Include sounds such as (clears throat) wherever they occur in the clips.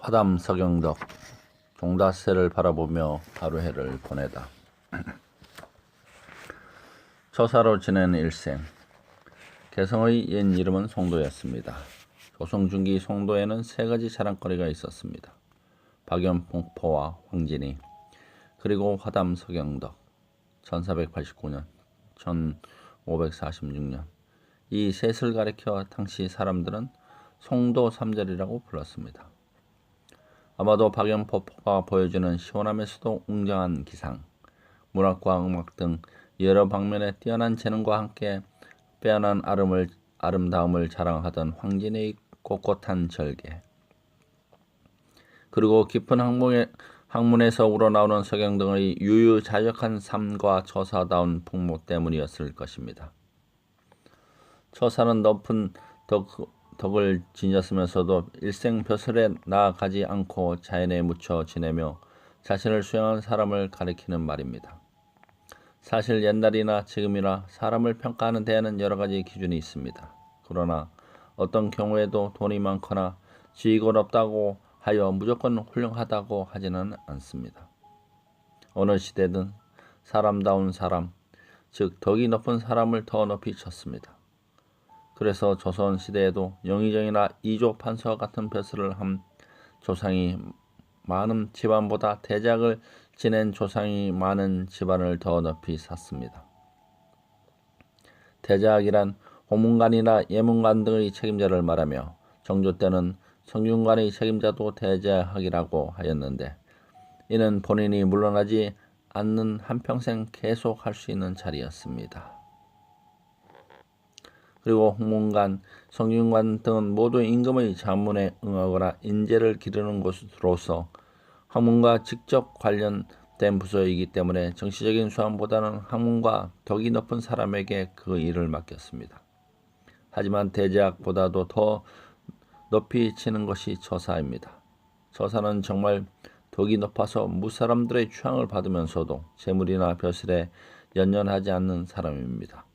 화담 서경덕 종다새를 바라보며 하루 해를 보내다. (clears throat) 처사로 지낸 일생 개성의 옛 이름은 송도였습니다. 조선 중기 송도에는 세 가지 자랑거리가 있었습니다. 박연폭포와 황진이 그리고 화담 서경덕 1489년 1546년 이 셋을 가리켜 당시 사람들은 송도 삼절이라고 불렀습니다. 아마도 박연폭포가 보여주는 시원하면서도 웅장한 기상, 문학과 음악 등 여러 방면에 뛰어난 재능과 함께 빼어난 아름을, 아름다움을 자랑하던 황진의 꼿꼿한 절개, 그리고 깊은 학문에, 학문에서 우러나오는 서경등의 유유자적한 삶과 처사다운 풍모 때문이었을 것입니다. 처사는 높은 덕, 덕을 지녔으면서도 일생 벼슬에 나아가지 않고 자연에 묻혀 지내며 자신을 수용한 사람을 가리키는 말입니다. 사실 옛날이나 지금이나 사람을 평가하는 데에는 여러 가지 기준이 있습니다. 그러나 어떤 경우에도 돈이 많거나 지위가 높다고 하여 무조건 훌륭하다고 하지는 않습니다. 어느 시대든 사람다운 사람, 즉 덕이 높은 사람을 더 높이 쳤습니다. 그래서 조선 시대에도 영의정이나 이조 판서와 같은 벼슬을 한 조상이 많은 집안보다 대작을 지낸 조상이 많은 집안을 더 높이 샀습니다. 대작이란 호문관이나 예문관 등의 책임자를 말하며 정조 때는 성균관의 책임자도 대제학이라고 하였는데 이는 본인이 물러나지 않는 한평생 계속 할 수 있는 자리였습니다. 그리고 홍문관, 성균관 등은 모두 임금의 자문에 응하거나 인재를 기르는 곳으로서 학문과 직접 관련된 부서이기 때문에 정치적인 수함보다는 학문과 덕이 높은 사람에게 그 일을 맡겼습니다. 하지만 대제학보다도 더 높이 치는 것이 처사입니다. 처사는 정말 덕이 높아서 무사람들의 추앙을 받으면서도 재물이나 벼슬에 연연하지 않는 사람입니다.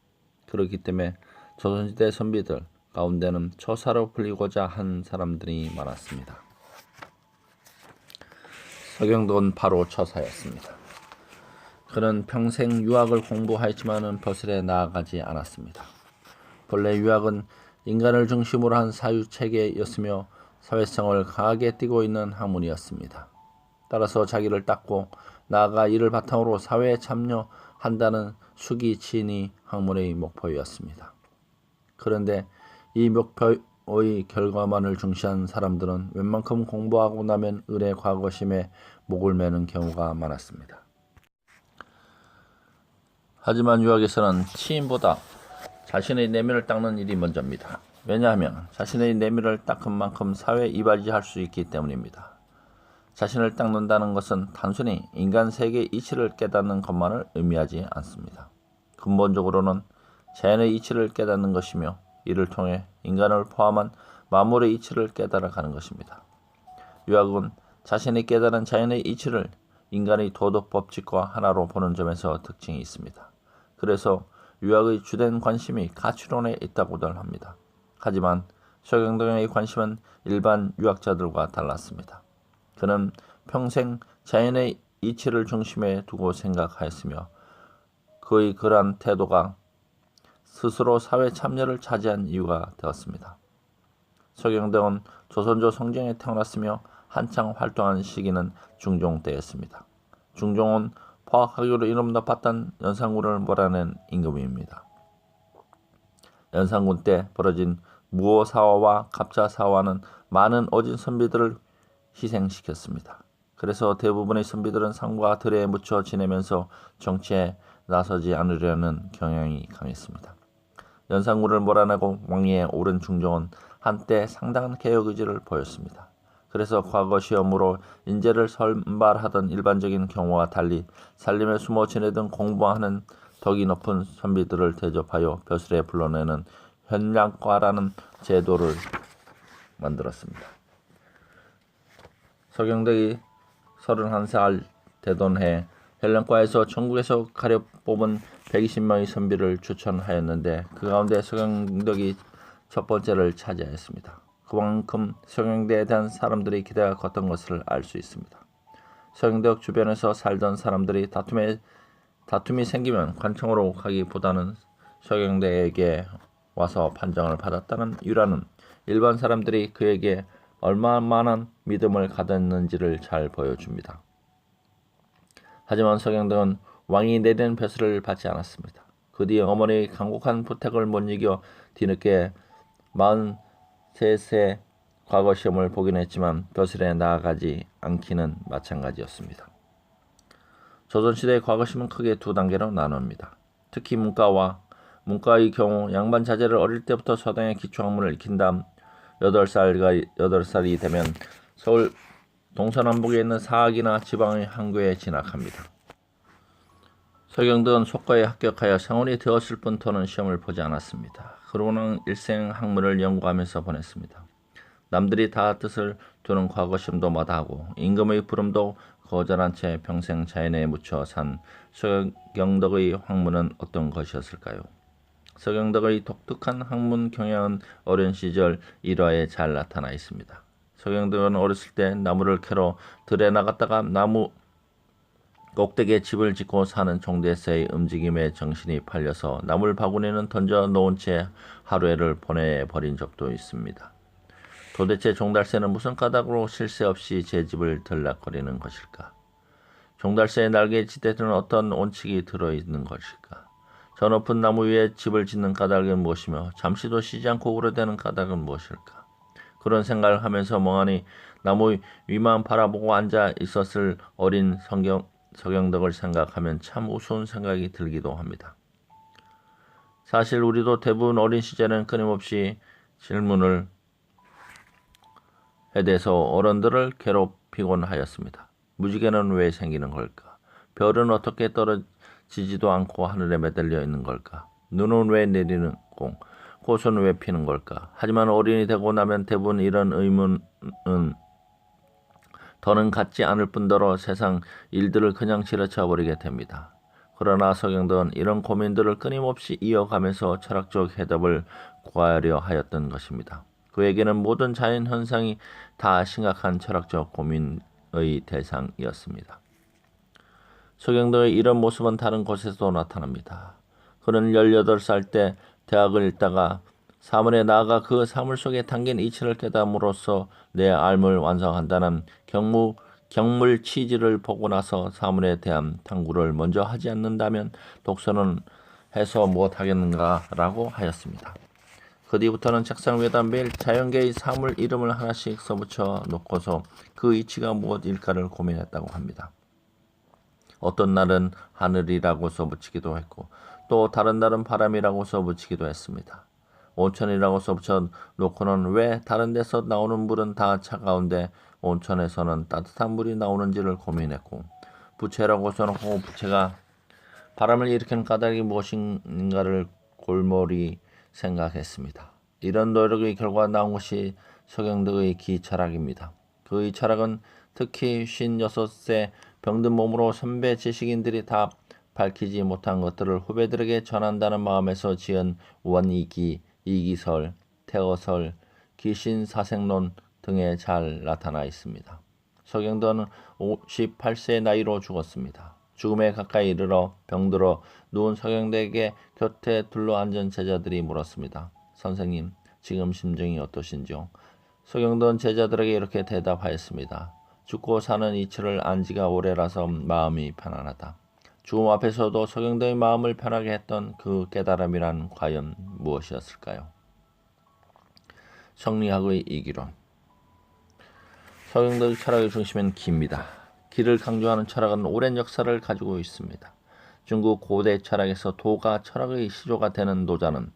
그렇기 때문에 조선시대 선비들 가운데는 처사로 불리고자 한 사람들이 많았습니다. 서경도는 바로 처사였습니다. 그는 평생 유학을 공부하였지만은 벼슬에 나아가지 않았습니다. 본래 유학은 인간을 중심으로 한 사유 체계였으며 사회성을 강하게 띠고 있는 학문이었습니다. 따라서 자기를 닦고 나아가 이를 바탕으로 사회에 참여한다는 수기 치인이 학문의 목표였습니다. 그런데 이 목표의 결과만을 중시한 사람들은 웬만큼 공부하고 나면 을의 과거심에 목을 매는 경우가 많았습니다. 하지만 유학에서는 치인보다 자신의 내면을 닦는 일이 먼저입니다. 왜냐하면 자신의 내면을 닦은 만큼 사회에 이바지할 수 있기 때문입니다. 자신을 닦는다는 것은 단순히 인간 세계의 이치를 깨닫는 것만을 의미하지 않습니다. 근본적으로는 자연의 이치를 깨닫는 것이며 이를 통해 인간을 포함한 만물의 이치를 깨달아 가는 것입니다. 유학은 자신이 깨달은 자연의 이치를 인간의 도덕 법칙과 하나로 보는 점에서 특징이 있습니다. 그래서 유학의 주된 관심이 가치론에 있다고들 합니다. 하지만 서경동의 관심은 일반 유학자들과 달랐습니다. 그는 평생 자연의 이치를 중심에 두고 생각하였으며 그의 그러한 태도가 스스로 사회 참여를 차지한 이유가 되었습니다. 서경덕은 조선조 성정에 태어났으며 한창 활동한 시기는 중종 때였습니다. 중종은 포학학교로 이름 높았던 연산군을 몰아낸 임금입니다. 연산군 때 벌어진 무호사화와 갑자사화는 많은 어진 선비들을 희생시켰습니다. 그래서 대부분의 선비들은 상과 들에 묻혀 지내면서 정치에 나서지 않으려는 경향이 강했습니다. 연산군을 몰아내고 왕위에 오른 중종은 한때 상당한 개혁 의지를 보였습니다. 그래서 과거 시험으로 인재를 선발하던 일반적인 경우와 달리 살림에 숨어 지내던 공부하는 덕이 높은 선비들을 대접하여 벼슬에 불러내는 현량과라는 제도를 만들었습니다. 서경덕이 31살 되던 해 현량과에서 전국에서 가려 뽑은 120명의 선비를 추천하였는데 그 가운데 서경덕이 첫 번째를 차지하였습니다. 그만큼 서경대에 대한 사람들의 기대가 컸던 것을 알 수 있습니다. 서경대역 주변에서 살던 사람들이 다툼에 다툼이 생기면 관청으로 가기보다는 서경대에게 와서 판정을 받았다는 유라는 일반 사람들이 그에게 얼마만한 믿음을 가졌는지를 잘 보여줍니다. 하지만 서경대는 왕이 내린 벼슬을 받지 않았습니다. 그 뒤 어머니의 강곡한 부탁을 못 이겨 뒤늦게 43세 과거 시험을 보긴 했지만 벼슬에 나아가지 않기는 마찬가지였습니다. 조선시대의 과거 시험은 크게 두 단계로 나눕니다. 특히 문과와 문과의 경우 양반 자제를 어릴 때부터 서당의 기초학문을 익힌 다음 8살가 8살이 되면 서울 동서남북에 있는 사학이나 지방의 한교에 진학합니다. 서경덕은 속과에 합격하여 상원이 되었을 뿐 더는 시험을 보지 않았습니다. 그러고는 일생 학문을 연구하면서 보냈습니다. 남들이 다 뜻을 두는 과거 시험도 마다하고 임금의 부름도 거절한 채 평생 자연에 묻혀 산 서경덕의 학문은 어떤 것이었을까요? 서경덕의 독특한 학문 경향은 어린 시절 일화에 잘 나타나 있습니다. 서경덕은 어렸을 때 나무를 캐러 들에 나갔다가 나무 꼭대기에 집을 짓고 사는 종대새의 움직임에 정신이 팔려서 나물 바구니는 던져 놓은 채 하루해를 보내버린 적도 있습니다. 도대체 종달새는 무슨 까닭으로 쉴새 없이 제 집을 들락거리는 것일까? 종달새의 날개 지대에는 어떤 온칙이 들어있는 것일까? 저 높은 나무 위에 집을 짓는 까닭은 무엇이며 잠시도 쉬지 않고 울어대는 까닭은 무엇일까? 그런 생각을 하면서 멍하니 나무 위만 바라보고 앉아 있었을 어린 성경, 서경덕을 생각하면 참 우스운 생각이 들기도 합니다. 사실 우리도 대부분 어린 시절에는 끊임없이 질문을 해대서 어른들을 괴롭히곤 하였습니다. 무지개는 왜 생기는 걸까? 별은 어떻게 떨어지지도 않고 하늘에 매달려 있는 걸까? 눈은 왜 내리는 공? 꽃은 왜 피는 걸까? 하지만 어린이 되고 나면 대부분 이런 의문은 더는 갖지 않을 뿐더러 세상 일들을 그냥 지나쳐 버리게 됩니다. 그러나 서경덕은 이런 고민들을 끊임없이 이어가면서 철학적 해답을 구하려 하였던 것입니다. 그에게는 모든 자연 현상이 다 심각한 철학적 고민의 대상이었습니다. 서경덕의 이런 모습은 다른 곳에서도 나타납니다. 그는 18살 때 대학을 읽다가 사물에 나아가 그 사물 속에 담긴 이치를 깨닫음으로써 내 삶을 완성한다는 경무, 경물 취지를 보고 나서 사물에 대한 탐구를 먼저 하지 않는다면 독서는 해서 못하겠는가라고 하였습니다. 그 뒤부터는 책상 위에다 매일 자연계의 사물 이름을 하나씩 써붙여 놓고서 그 이치가 무엇일까를 고민했다고 합니다. 어떤 날은 하늘이라고 써붙이기도 했고 또 다른 날은 바람이라고 써붙이기도 했습니다. 온천이라고 써붙여 놓고는 왜 다른 데서 나오는 물은 다 차가운데 온천에서는 따뜻한 물이 나오는지를 고민했고 부채라고 써놓고 부채가 바람을 일으키는 까닭이 무엇인가를 골몰이 생각했습니다. 이런 노력의 결과 나온 것이 서경덕의 기 철학입니다. 그의 철학은 특히 56세 병든 몸으로 선배 지식인들이 다 밝히지 못한 것들을 후배들에게 전한다는 마음에서 지은 원이기, 이기설, 태어설, 귀신사생론 등에 잘 나타나 있습니다. 서경덕은 58세의 나이로 죽었습니다. 죽음에 가까이 이르러 병들어 누운 서경덕에게 곁에 둘러앉은 제자들이 물었습니다. 선생님, 지금 심정이 어떠신지요? 서경덕은 제자들에게 이렇게 대답하였습니다. 죽고 사는 이치를 안 지가 오래라서 마음이 편안하다. 죽음 앞에서도 서경덕의 마음을 편하게 했던 그 깨달음이란 과연 무엇이었을까요? 성리학의 이기론 서경덕의 철학의 중심은 기입니다. 기를 강조하는 철학은 오랜 역사를 가지고 있습니다. 중국 고대 철학에서 도가 철학의 시조가 되는 도자는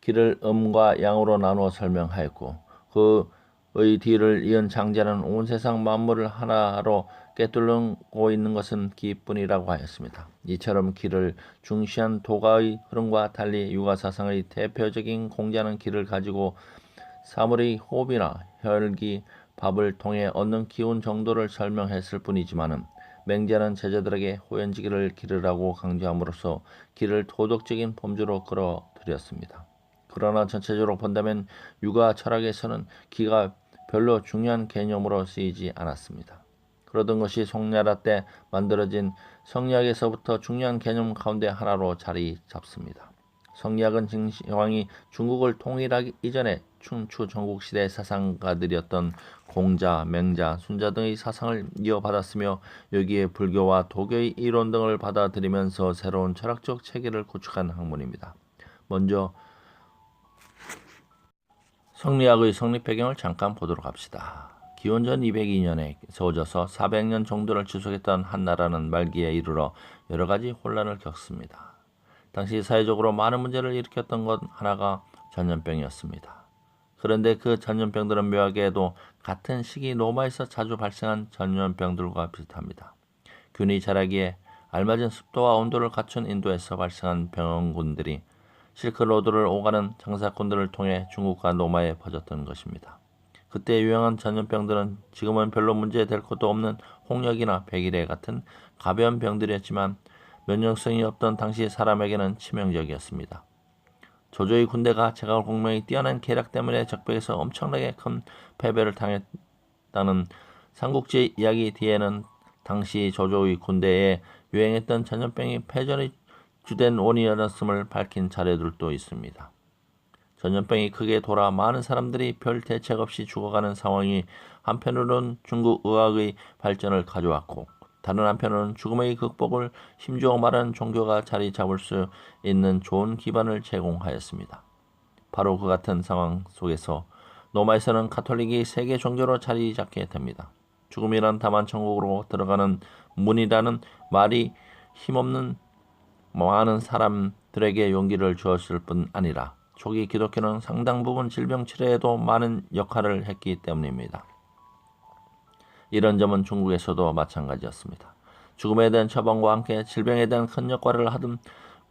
기를 음과 양으로 나누어 설명하였고 그 의 뒤를 이은 장자는 온 세상 만물을 하나로 꿰뚫고 있는 것은 기뿐이라고 하였습니다. 이처럼 기를 중시한 도가의 흐름과 달리 유가사상의 대표적인 공자는 기를 가지고 사물의 호흡이나 혈기, 밥을 통해 얻는 기운 정도를 설명했을 뿐이지만은 맹자는 제자들에게 호연지기를 기르라고 강조함으로써 기를 도덕적인 범주로 끌어들였습니다. 그러나 전체적으로 본다면 육아 철학에서는 기가 별로 중요한 개념으로 쓰이지 않았습니다. 그러던 것이 송나라 때 만들어진 성리학에서부터 중요한 개념 가운데 하나로 자리 잡습니다. 성리학은 진시황이 중국을 통일하기 이전에 춘추 전국 시대 사상가들이었던 공자, 맹자, 순자 등의 사상을 이어받았으며 여기에 불교와 도교의 이론 등을 받아들이면서 새로운 철학적 체계를 구축한 학문입니다. 먼저 성리학의 성립 배경을 잠깐 보도록 합시다. 기원전 202년에 세워져서 400년 정도를 지속했던 한나라는 말기에 이르러 여러 가지 혼란을 겪습니다. 당시 사회적으로 많은 문제를 일으켰던 것 하나가 전염병이었습니다. 그런데 그 전염병들은 묘하게도 같은 시기 로마에서 자주 발생한 전염병들과 비슷합니다. 균이 자라기에 알맞은 습도와 온도를 갖춘 인도에서 발생한 병원군들이 실크로드를 오가는 장사꾼들을 통해 중국과 로마에 퍼졌던 것입니다. 그때 유행한 전염병들은 지금은 별로 문제될 것도 없는 홍역이나 백일해 같은 가벼운 병들이었지만 면역성이 없던 당시 사람에게는 치명적이었습니다. 조조의 군대가 제갈 공명이 뛰어난 계략 때문에 적벽에서 엄청나게 큰 패배를 당했다는 삼국지 이야기 뒤에는 당시 조조의 군대에 유행했던 전염병이 패전의 주된 원인이었음을 밝힌 자료들도 있습니다. 전염병이 크게 돌아 많은 사람들이 별 대책 없이 죽어가는 상황이 한편으로는 중국 의학의 발전을 가져왔고 다른 한편으로는 죽음의 극복을 힘주어 말하는 종교가 자리 잡을 수 있는 좋은 기반을 제공하였습니다. 바로 그 같은 상황 속에서 로마에서는 카톨릭이 세계 종교로 자리 잡게 됩니다. 죽음이란 다만 천국으로 들어가는 문이라는 말이 힘없는 많은 사람들에게 용기를 주었을 뿐 아니라 초기 기독교는 상당 부분 질병 치료에도 많은 역할을 했기 때문입니다. 이런 점은 중국에서도 마찬가지였습니다. 죽음에 대한 처방과 함께 질병에 대한 큰 역할을 하던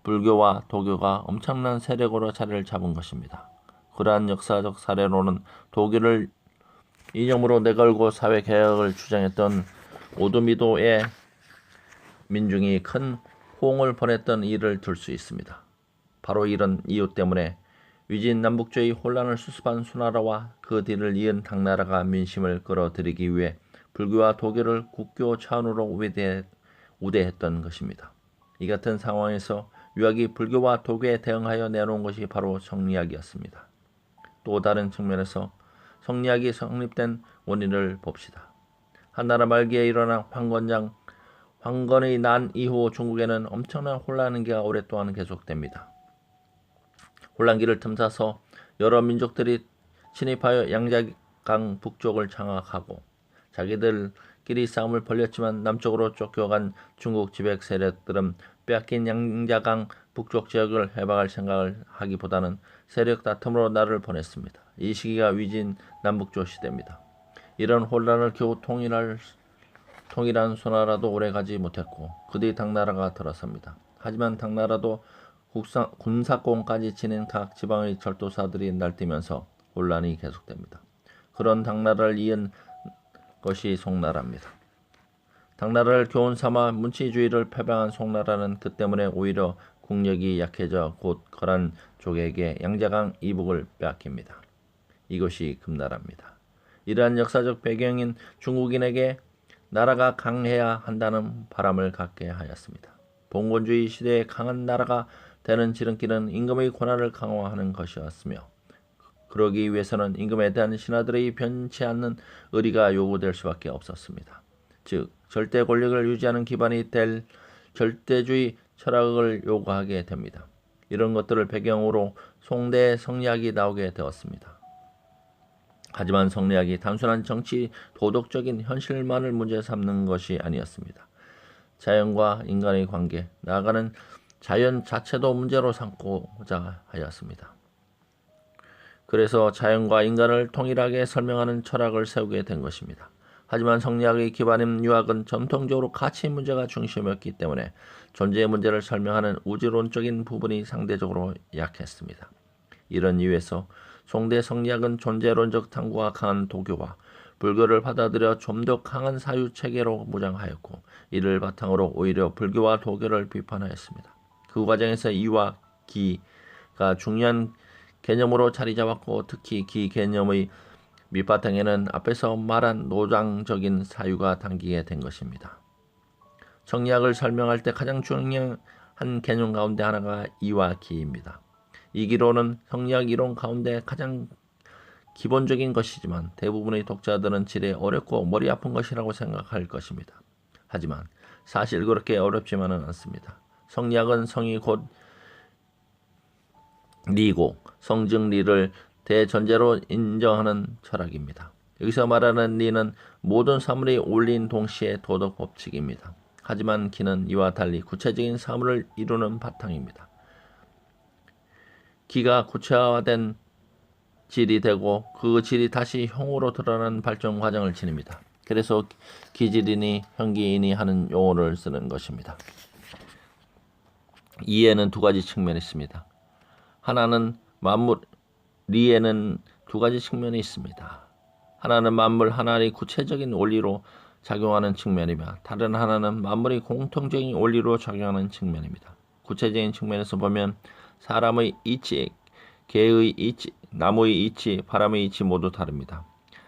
불교와 도교가 엄청난 세력으로 자리를 잡은 것입니다. 그러한 역사적 사례로는 도교를 이념으로 내걸고 사회 개혁을 주장했던 오두미도의 민중이 큰 호응을 보냈던 일을 들 수 있습니다. 바로 이런 이유 때문에 위진 남북주의 혼란을 수습한 수나라와 그 뒤를 이은 당나라가 민심을 끌어들이기 위해 불교와 도교를 국교 차원으로 우대해, 우대했던 것입니다. 이 같은 상황에서 유학이 불교와 도교에 대응하여 내놓은 것이 바로 성리학이었습니다. 또 다른 측면에서 성리학이 성립된 원인을 봅시다. 한나라 말기에 일어난 황건장 황건의 난 이후 중국에는 엄청난 혼란기가 오랫동안 계속됩니다. 혼란기를 틈타서 여러 민족들이 침입하여 양자강 북쪽을 장악하고 자기들끼리 싸움을 벌였지만 남쪽으로 쫓겨간 중국 지백 세력들은 빼앗긴 양자강 북쪽 지역을 해방할 생각을 하기보다는 세력 다툼으로 날을 보냈습니다. 이 시기가 위진 남북조 시대입니다. 이런 혼란을 겨우 통일할 통일한 수나라도 오래가지 못했고 그뒤 당나라가 들어섭니다. 하지만 당나라도 국사, 군사권까지 지닌 각 지방의 절도사들이 날뛰면서 혼란이 계속됩니다. 그런 당나라를 이은 것이 송나라입니다. 당나라를 교훈 삼아 문치주의를 패방한 송나라는 그 때문에 오히려 국력이 약해져 곧 거란 족에게 양자강 이북을 빼앗깁니다. 이것이 금나라입니다. 이러한 역사적 배경인 중국인에게 나라가 강해야 한다는 바람을 갖게 하였습니다. 봉건주의 시대에 강한 나라가 되는 지름길은 임금의 권한을 강화하는 것이었으며 그러기 위해서는 임금에 대한 신하들의 변치 않는 의리가 요구될 수밖에 없었습니다. 즉 절대 권력을 유지하는 기반이 될 절대주의 철학을 요구하게 됩니다. 이런 것들을 배경으로 송대 성리학이 나오게 되었습니다. 하지만 성리학이 단순한 정치 도덕적인 현실만을 문제 삼는 것이 아니었습니다. 자연과 인간의 관계, 나아가는 자연 자체도 문제로 삼고자 하였습니다. 그래서 자연과 인간을 통일하게 설명하는 철학을 세우게 된 것입니다. 하지만 성리학의 기반인 유학은 전통적으로 가치 문제가 중심이었기 때문에 존재의 문제를 설명하는 우주론적인 부분이 상대적으로 약했습니다. 이런 이유에서 송대 성리학은 존재론적 탐구가 강한 도교와 불교를 받아들여 좀 더 강한 사유 체계로 무장하였고 이를 바탕으로 오히려 불교와 도교를 비판하였습니다. 그 과정에서 이와 기가 중요한 개념으로 자리 잡았고 특히 기 개념의 밑바탕에는 앞에서 말한 노장적인 사유가 담기게 된 것입니다. 정리학을 설명할 때 가장 중요한 개념 가운데 하나가 이와 기입니다. 이 기로는 성리학 이론 가운데 가장 기본적인 것이지만 대부분의 독자들은 지레 어렵고 머리 아픈 것이라고 생각할 것입니다. 하지만 사실 그렇게 어렵지만은 않습니다. 성리학은 성이 곧 리고 성증 리를 대전제로 인정하는 철학입니다. 여기서 말하는 리는 모든 사물이 올린 동시에 도덕 법칙입니다. 하지만 기는 이와 달리 구체적인 사물을 이루는 바탕입니다. 기가 구체화된 질이 되고 그 질이 다시 형으로 드러나는 발전 과정을 지닙니다. 그래서 기질이니 현기인이 하는 용어를 쓰는 것입니다. 이에는 두 가지 측면이 있습니다. 하나는 만물 리에는 두 가지 측면이 있습니다. 하나는 만물 하나의 구체적인 원리로 작용하는 측면이며 다른 하나는 만물의 공통적인 원리로 작용하는 측면입니다. 구체적인 측면에서 보면 사람의 이치, 개의 이치, 나무의 이치, 바람의 이치 모두 다릅니다.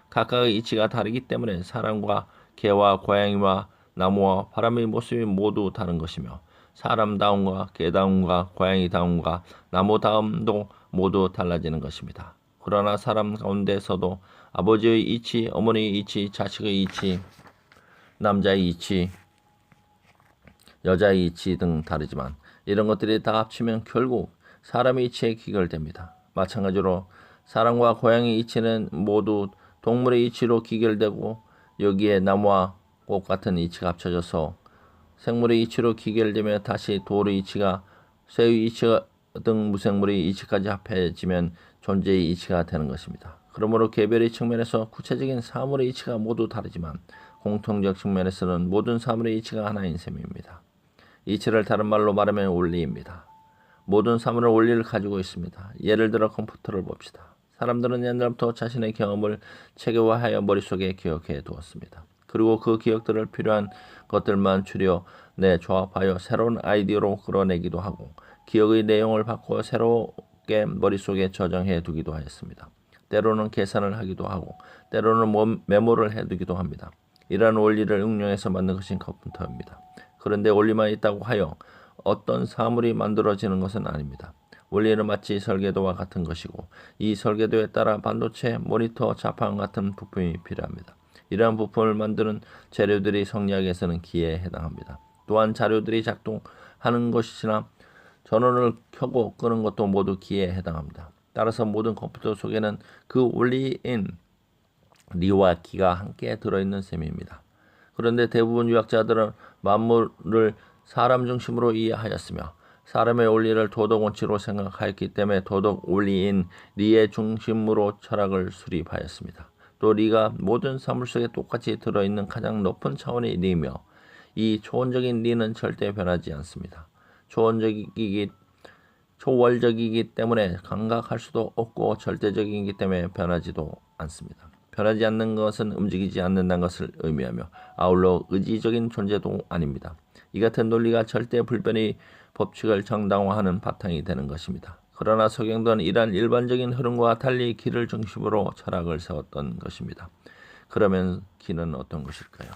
각각의 이치가 다르기 때문에 사람과 개와 고양이와 나무와 바람의 모습이 모두 다른 것이며 사람다움과 개다움과 고양이다움과 나무다움도 모두 달라지는 것입니다. 그러나 사람 가운데서도 아버지의 이치, 어머니의 이치, 자식의 이치, 남자의 이치, 여자의 이치 등 다르지만 이런 것들이 다 합치면 결국 사람의 이치에 귀결됩니다. 마찬가지로 사람과 고양이 이치는 모두 동물의 이치로 귀결되고 여기에 나무와 꽃 같은 이치가 합쳐져서 생물의 이치로 귀결되며 다시 돌의 이치가 새의 이치가 등 무생물의 이치까지 합해지면 존재의 이치가 되는 것입니다. 그러므로 개별의 측면에서 구체적인 사물의 이치가 모두 다르지만 공통적 측면에서는 모든 사물의 이치가 하나인 셈입니다. 이치를 다른 말로 말하면 원리입니다. 모든 사물은 원리를 가지고 있습니다. 예를 들어 컴퓨터를 봅시다. 사람들은 옛날부터 자신의 경험을 체계화하여 머릿속에 기억해 두었습니다. 그리고 그 기억들을 필요한 것들만 추려 내 조합하여 새로운 아이디어로 끌어내기도 하고 기억의 내용을 바꿔 새롭게 머릿속에 저장해 두기도 하였습니다. 때로는 계산을 하기도 하고 때로는 메모를 해두기도 합니다. 이러한 원리를 응용해서 만든 것이 컴퓨터입니다. 그런데 원리만 있다고 하여 어떤 사물이 만들어지는 것은 아닙니다. 원리는 마치 설계도와 같은 것이고 이 설계도에 따라 반도체, 모니터, 자판 같은 부품이 필요합니다. 이러한 부품을 만드는 재료들이 성리학에서는 기에 해당합니다. 또한 자료들이 작동하는 것이나 전원을 켜고 끄는 것도 모두 기에 해당합니다. 따라서 모든 컴퓨터 속에는 그 원리인 리와 기가 함께 들어있는 셈입니다. 그런데 대부분 유학자들은 만물을 사람 중심으로 이해하였으며 사람의 원리를 도덕 원칙으로 생각하였기 때문에 도덕 원리인 리의 중심으로 철학을 수립하였습니다. 또 리가 모든 사물 속에 똑같이 들어있는 가장 높은 차원의 리며 이 초원적인 리는 절대 변하지 않습니다. 초원적이기 초월적이기 때문에 감각할 수도 없고 절대적이기 때문에 변하지도 않습니다. 변하지 않는 것은 움직이지 않는다는 것을 의미하며 아울러 의지적인 존재도 아닙니다. 이 같은 논리가 절대 불변의 법칙을 정당화하는 바탕이 되는 것입니다. 그러나 서경도는 이러한 일반적인 흐름과 달리 길을 중심으로 철학을 세웠던 것입니다. 그러면 길은 어떤 것일까요?